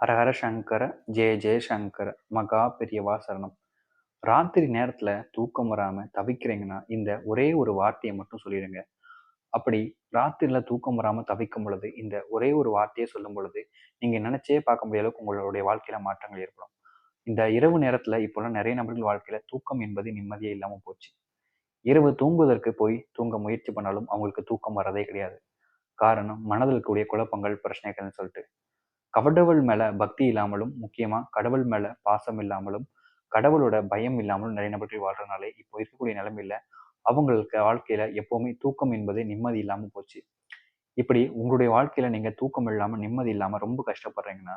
ஹரஹர சங்கர ஜெய ஜெயசங்கர மகா பெரியவா சரணம். ராத்திரி நேரத்தில் தூக்கம் வராமல் தவிக்கிறீங்கன்னா இந்த ஒரே ஒரு வார்த்தையை மட்டும் சொல்லிடுங்க. அப்படி ராத்திரியில் தூக்கம் வராமல் தவிக்கும் பொழுது இந்த ஒரே ஒரு வார்த்தையை சொல்லும் பொழுது நீங்கள் நினச்சே பார்க்க முடிய அளவுக்கு உங்களுடைய வாழ்க்கையில் மாற்றங்கள் ஏற்படும். இந்த இரவு நேரத்தில் இப்போல்லாம் நிறைய நபர்கள் வாழ்க்கையில் தூக்கம் என்பது நிம்மதியே இல்லாமல் போச்சு. இரவு தூங்குவதற்கு போய் தூங்க முயற்சி பண்ணாலும் அவங்களுக்கு தூக்கம் வரதே கிடையாது. காரணம் மனதில் கூடிய குழப்பங்கள் பிரச்சனைகள்னு சொல்லிட்டு. கடவுள் மேல பக்தி இல்லாமலும் முக்கியமா கடவுள் மேல பாசம் இல்லாமலும் கடவுளோட பயம் இல்லாமலும் நிறைய நபர்கள் வாழ்றதுனாலே இப்போ இருக்கக்கூடிய நிலைமையில அவங்களுக்கு வாழ்க்கையில எப்பவுமே தூக்கம் என்பது நிம்மதி இல்லாம போச்சு. இப்படி உங்களுடைய வாழ்க்கையில நீங்க தூக்கம் இல்லாம நிம்மதி இல்லாம ரொம்ப கஷ்டப்படுறீங்கன்னா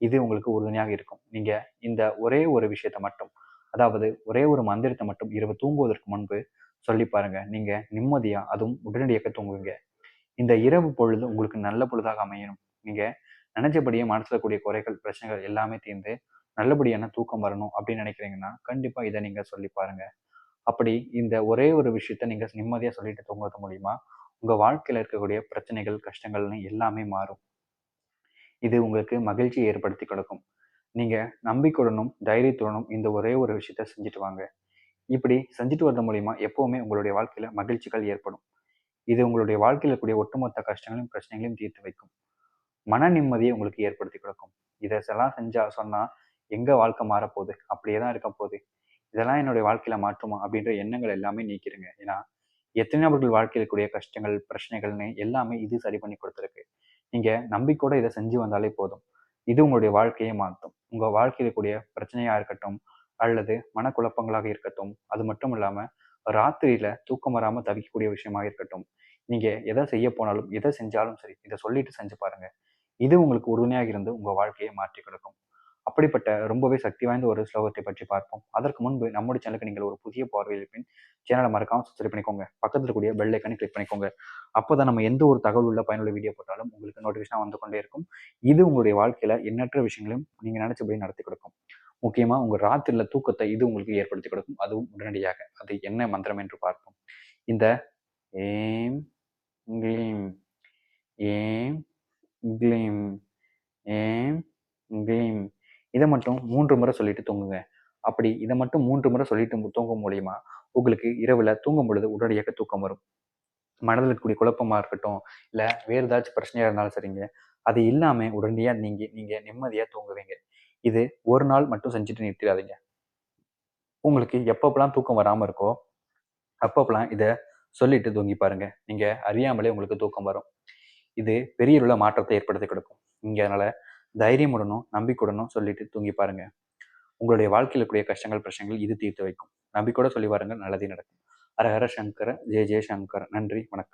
இது உங்களுக்கு உறுதுணையாக இருக்கும். நீங்க இந்த ஒரே ஒரு விஷயத்த மட்டும் அதாவது ஒரே ஒரு மந்திரத்தை மட்டும் இரவு தூங்குவதற்கு முன்பு சொல்லி பாருங்க. நீங்க நிம்மதியா அதுவும் உடனடியாக தூங்குவீங்க. இந்த இரவு பொழுது உங்களுக்கு நல்ல பொழுதாக அமையணும். நீங்க நினைச்சபடியே மனசுல கூடிய குறைகள் பிரச்சனைகள் எல்லாமே தீர்ந்து நல்லபடியான தூக்கம் வரணும் அப்படின்னு நினைக்கிறீங்கன்னா கண்டிப்பா இதை நீங்க சொல்லி பாருங்க. அப்படி இந்த ஒரே ஒரு விஷயத்த நீங்க நிம்மதியா சொல்லிட்டு தூங்குறது மூலியமா உங்க வாழ்க்கையில இருக்கக்கூடிய பிரச்சனைகள் கஷ்டங்கள்னு எல்லாமே மாறும். இது உங்களுக்கு மகிழ்ச்சியை ஏற்படுத்தி கொடுக்கும். நீங்க நம்பிக்கையுடனும் தைரியத்துடனும் இந்த ஒரே ஒரு விஷயத்த செஞ்சுட்டு வாங்க. இப்படி செஞ்சுட்டு வர்றது மூலியமா எப்பவுமே உங்களுடைய வாழ்க்கையில மகிழ்ச்சிகள் ஏற்படும். இது உங்களுடைய வாழ்க்கையில கூடிய ஒட்டுமொத்த கஷ்டங்களையும் பிரச்சனைகளையும் தீர்த்து வைக்கும். மன நிம்மதியை உங்களுக்கு ஏற்படுத்தி கொடுக்கும். இதெல்லாம் செஞ்சா சொன்னா எங்க வாழ்க்கை மாறப்போகுது? அப்படியே தான் இருக்க போகுது. இதெல்லாம் என்னுடைய வாழ்க்கையில மாற்றுமா? அப்படின்ற எண்ணங்கள் எல்லாமே நீக்கிருங்க. ஏன்னா எத்தனை நபர்கள் வாழ்க்கையில் கூடிய கஷ்டங்கள் பிரச்சனைகள்னு எல்லாமே இது சரி பண்ணி கொடுத்துருக்கு. நீங்க நம்பிக்கையோட இதை செஞ்சு வந்தாலே போதும். இது உங்களுடைய வாழ்க்கையை மாற்றும். உங்க வாழ்க்கையில கூடிய பிரச்சனையா இருக்கட்டும் அல்லது மனக்குழப்பங்களாக இருக்கட்டும் அது மட்டும் இல்லாம ராத்திரியில தூக்கம் வராம தவிக்கக்கூடிய விஷயமா இருக்கட்டும். நீங்க எதை செய்ய போனாலும் எதை செஞ்சாலும் சரி இதை சொல்லிட்டு செஞ்சு பாருங்க. இது உங்களுக்கு உறுதுணையாக இருந்து உங்கள் வாழ்க்கையை மாற்றி கொடுக்கும். அப்படிப்பட்ட ரொம்பவே சக்தி வாய்ந்த ஒரு ஸ்லோகத்தை பற்றி பார்ப்போம். அதற்கு முன்பு நம்முடைய சேனலுக்கு நீங்கள் ஒரு புதிய பார்வையில் பின் சேனலை மறக்காம சப்ஸ்கிரைப் பண்ணிக்கோங்க. பக்கத்தில் கூடிய பெல் ஐக்கனை கிளிக் பண்ணிக்கோங்க. அப்போ தான் நம்ம எந்த ஒரு தகவல் உள்ள பயனுள்ள வீடியோ போட்டாலும் உங்களுக்கு நோட்டிஃபிகேஷனாக வந்து கொண்டே இருக்கும். இது உங்களுடைய வாழ்க்கையில் எண்ணற்ற விஷயங்களையும் நீங்கள் நினச்சபடி நடத்தி கொடுக்கும். முக்கியமாக உங்கள் ராத்திரில தூக்கத்தை இது உங்களுக்கு ஏற்படுத்தி கொடுக்கும். அதுவும் உடனடியாக. அது என்ன மந்திரம் என்று பார்ப்போம். இந்த ஏம் ஏம் க்ளீம் ஏம் க்ளீம் இதை மட்டும் மூன்று முறை சொல்லிட்டு தூங்குங்க. அப்படி இதை மட்டும் மூன்று முறை சொல்லிட்டு தூங்கும் மூலியமா உங்களுக்கு இரவுல தூங்கும் பொழுது உடனடியாக தூக்கம் வரும். மனதில் இருக்கக்கூடிய குழப்பமா இருக்கட்டும் இல்லை வேறு ஏதாச்சும் பிரச்சனையாக இருந்தாலும் சரிங்க. அது இல்லாமல் உடனடியாக நீங்கள் நீங்கள் நிம்மதியாக தூங்குவீங்க. இது ஒரு நாள் மட்டும் செஞ்சுட்டு நிறுத்திடாதீங்க. உங்களுக்கு எப்பப்பெல்லாம் தூக்கம் வராமல் இருக்கோ அப்பப்பெல்லாம் இதை சொல்லிட்டு தூங்கி பாருங்க. நீங்கள் அறியாமலே உங்களுக்கு தூக்கம் வரும். இது பெரிய உள்ள மாற்றத்தை ஏற்படுத்தி கொடுக்கும். இங்கே அதனால் தைரியமுடனும் நம்பிக்கையுடனும் சொல்லிட்டு தூங்கி பாருங்க. உங்களுடைய வாழ்க்கையில் கூடிய கஷ்டங்கள் பிரச்சனைகள் இது தீர்த்து வைக்கும். நம்பிக்கையோட சொல்லி பாருங்க. நல்லதே நடக்கும். ஹரஹர சங்கர ஜெய ஜெயசங்கர் நன்றி வணக்கம்.